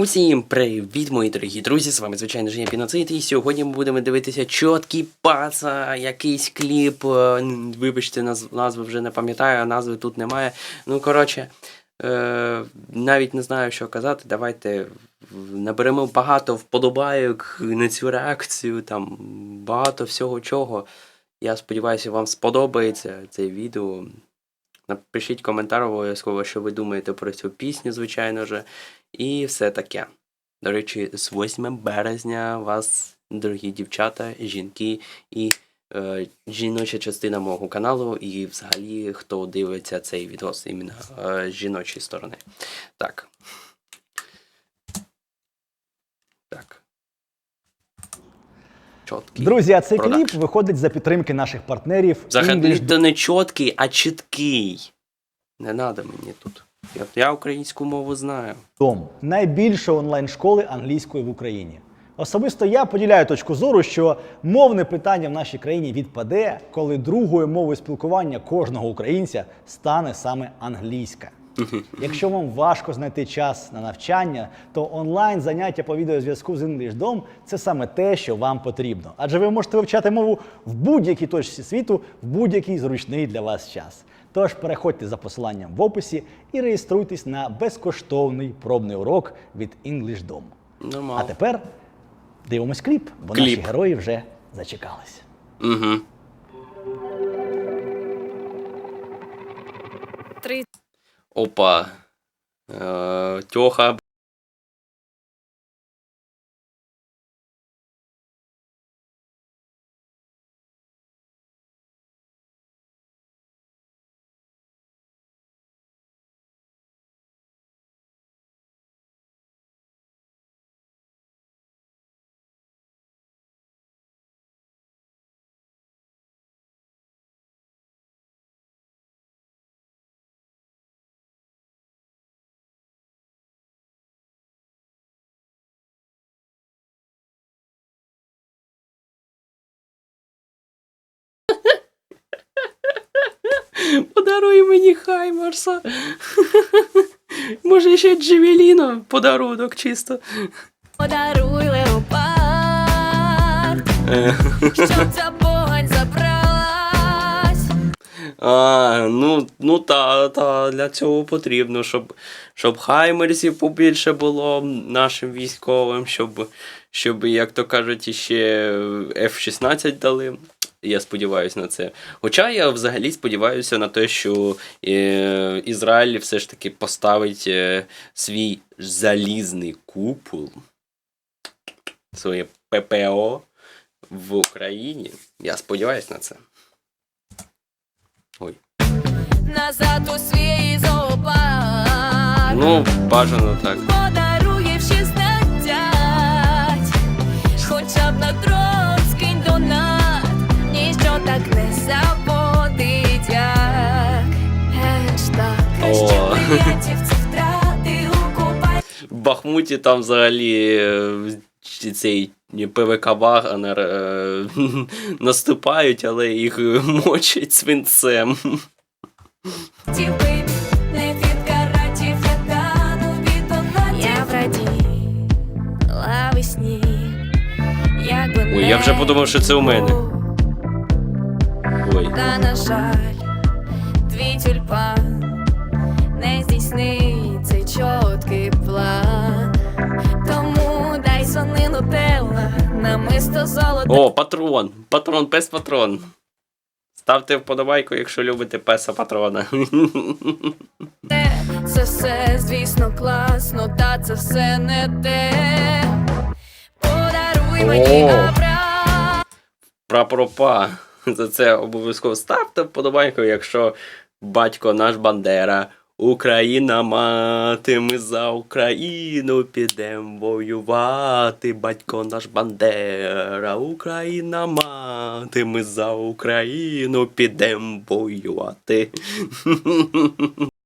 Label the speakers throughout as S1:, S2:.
S1: Усім привіт, мої дорогі друзі! З вами звичайно ж я Піноцит, і сьогодні ми будемо дивитися чіткий паца, якийсь кліп. е, Вибачте, назви вже не пам'ятаю, а назви тут немає. Ну, коротше, е, навіть не знаю, що казати. Давайте наберемо багато вподобайок на цю реакцію, там багато всього чого. Я сподіваюся, вам сподобається це відео. Напишіть коментар обов'язково, що ви думаєте про цю пісню, звичайно ж. І все таке. До речі, з 8 березня вас, дорогі дівчата, жінки і е, жіноча частина мого каналу, і взагалі, хто дивиться цей відос іменно е, з жіночої сторони. Так. Так. Чоткий.
S2: Друзі, а цей
S1: продакшн.
S2: кліп виходить за підтримки наших партнерів
S1: Взагалі то не чіткий, а чіткий. Не треба мені тут. Я, я українську мову знаю.
S2: Dom – найбільшої онлайн-школи англійської в Україні. Особисто я поділяю точку зору, що мовне питання в нашій країні відпаде, коли другою мовою спілкування кожного українця стане саме англійська. Якщо вам важко знайти час на навчання, то онлайн заняття по відеозв'язку з EnglishDom – це саме те, що вам потрібно. Адже ви можете вивчати мову в будь-якій точці світу, в будь-який зручний для вас час. Тож переходьте за посиланням в описі і реєструйтесь на безкоштовний пробний урок від EnglishDom.
S1: Нормально.
S2: А тепер дивимось кліп, бо
S1: Кліп.
S2: наші герої вже зачекалися.
S1: Угу. Опа. Е, Тьоха. Подаруй мені Хаймарса. Може ще Джевеліно подарунок чисто.
S3: подаруй леопард, щоб ця погань забралась.
S1: А, ну, ну та, та для цього потрібно, щоб, щоб хаймерсів побільше було нашим військовим, щоб, щоб, як то кажуть, іще F-16 дали. Я сподіваюся на це. Хоча я взагалі сподіваюся на те, що е, Ізраїль все ж таки поставить е, свій залізний купол, своє ППО в Україні. Я сподіваюся на це. Ой.
S3: Назад у свій зоопарк.
S1: Ну, бажано так. Бахмуті там взагалі е, цей ПВК Вагнер е, наступають, але їх мочать свинцем.
S3: Я в раді, лави сні,
S1: Ой, я вже подумав, що це у мене. Ой.
S3: Та на жаль, твій тюльпан намисто золоте.
S1: О, патрон! Патрон, пес патрон. Ставте вподобайку, якщо любите песа патрона.
S3: Це все, звісно, класно, та це все не те. Подаруй мені абра.
S1: Прапропа. За це обов'язково ставте вподобайку, якщо батько наш Бандера. Україна мати, ми за Україну підем воювати. Батько наш Бандера, Україна мати, ми за Україну підем воювати.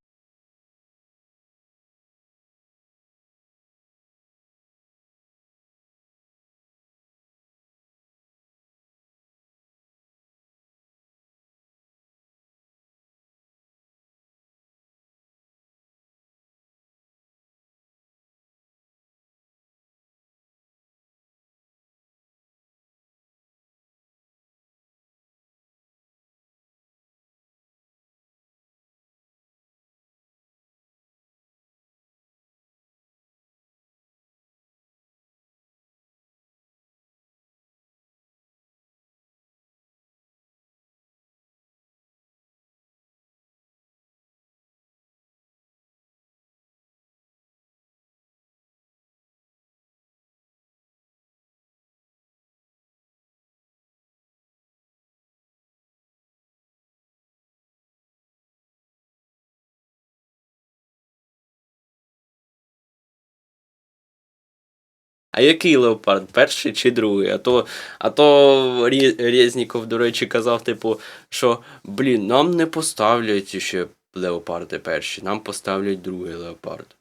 S1: А який леопард? Перший чи другий? А то, а то Резніков, до речі, казав, типу, що блін, нам не поставлять ще леопарди перші, нам поставлять другий леопард.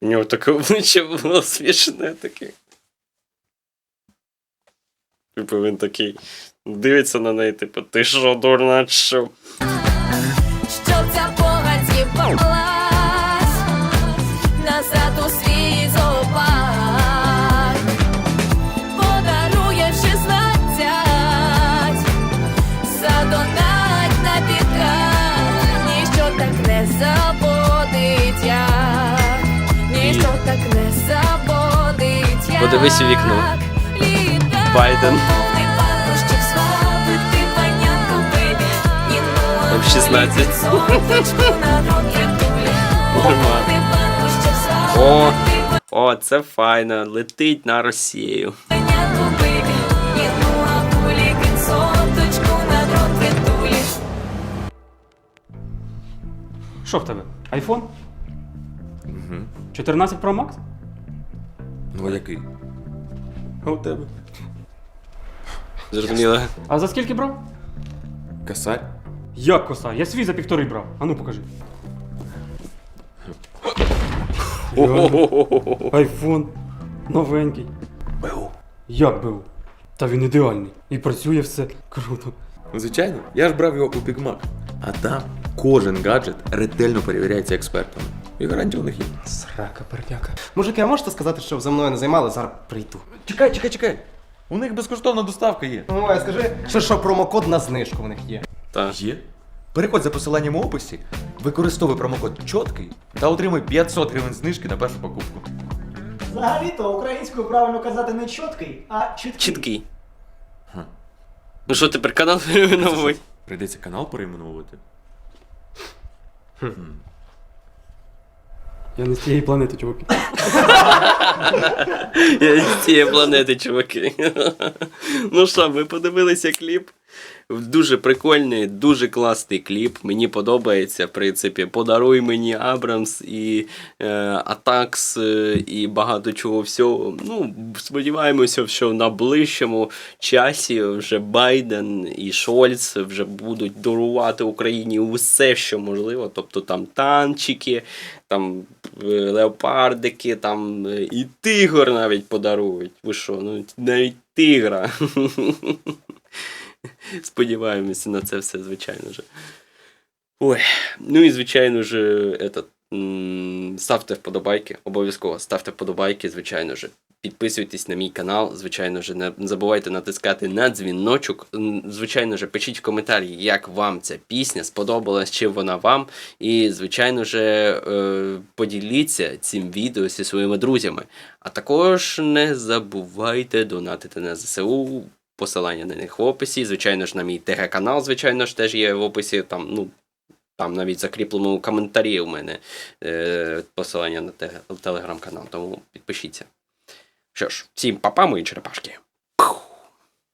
S1: У нього таке обличчя було смішне таке. Типу він такий дивиться на неї, типу, ти що, дурна, що?
S3: Щоб ця погань з'їбалась
S1: Подивись у вікно. Байден. Там 16.
S3: на руки тулі.
S1: Нормально.
S3: Повний пахощів
S1: О, о, це файно, летить на Росію.
S4: Що в тебе? Айфон? 14 Pro Max?
S5: Ну, а який? А у тебе?
S1: Зрозуміло.
S4: А за скільки брав?
S5: Косарь?
S4: Як коса? Я свій за півтори брав. А ну покажи. Айфон. Новенький.
S5: БУ.
S4: Як був? Та він ідеальний. І працює все круто.
S5: Звичайно, я ж брав його у Бігмак. А там кожен гаджет ретельно перевіряється експертами. І гарантія у них є.
S6: Срака, пердяка. Мужики, а можете сказати, що за мною не займали, зараз прийду.
S5: Чекай, чекай, чекай. У них безкоштовна доставка є.
S6: Ой, скажи, що, що промокод на знижку в них є.
S1: Так.
S5: Є. Переходь за посиланням у описі, використовуй промокод чіткий та отримай 500 гривень знижки на першу покупку.
S2: Взагалі-то українською правильно казати не чіткий, а чіткий.
S1: Чіткий. Ну що, тепер канал перейменовують?
S5: Прийдеться канал перейменовувати.
S4: Я не з цієї планети, чуваки.
S1: Я з цієї планети, чуваки. ну що, ми подивилися кліп. Дуже прикольний, дуже класний кліп. Мені подобається, в принципі. Подаруй мені Абрамс і е, Атакс е, і багато чого всього. Ну, сподіваємося, що на ближчому часі вже Байден і Шольц вже будуть дарувати Україні усе, що можливо. Тобто там танчики, там е, леопардики, там е, і тигр навіть подарують. Ви що, ну навіть тигра. Сподіваємося на це все, звичайно ж. Ой, ну і звичайно ж, этот, ставте вподобайки, обов'язково ставте вподобайки, звичайно ж. Підписуйтесь на мій канал, звичайно ж, не забувайте натискати на дзвіночок. Звичайно ж, пишіть в коментарі, як вам ця пісня, сподобалась, чи вона вам. І, звичайно ж, е, поділіться цим відео зі своїми друзями. А також не забувайте донатити на ЗСУ. Посилання на них в описі. Звичайно ж, на мій ТГ-канал, звичайно ж, теж є в описі. Там, ну, там навіть закріплено у коментарі у мене е, посилання на телеграм-канал, тому підпишіться. Що ж, всім папа, мої черепашки.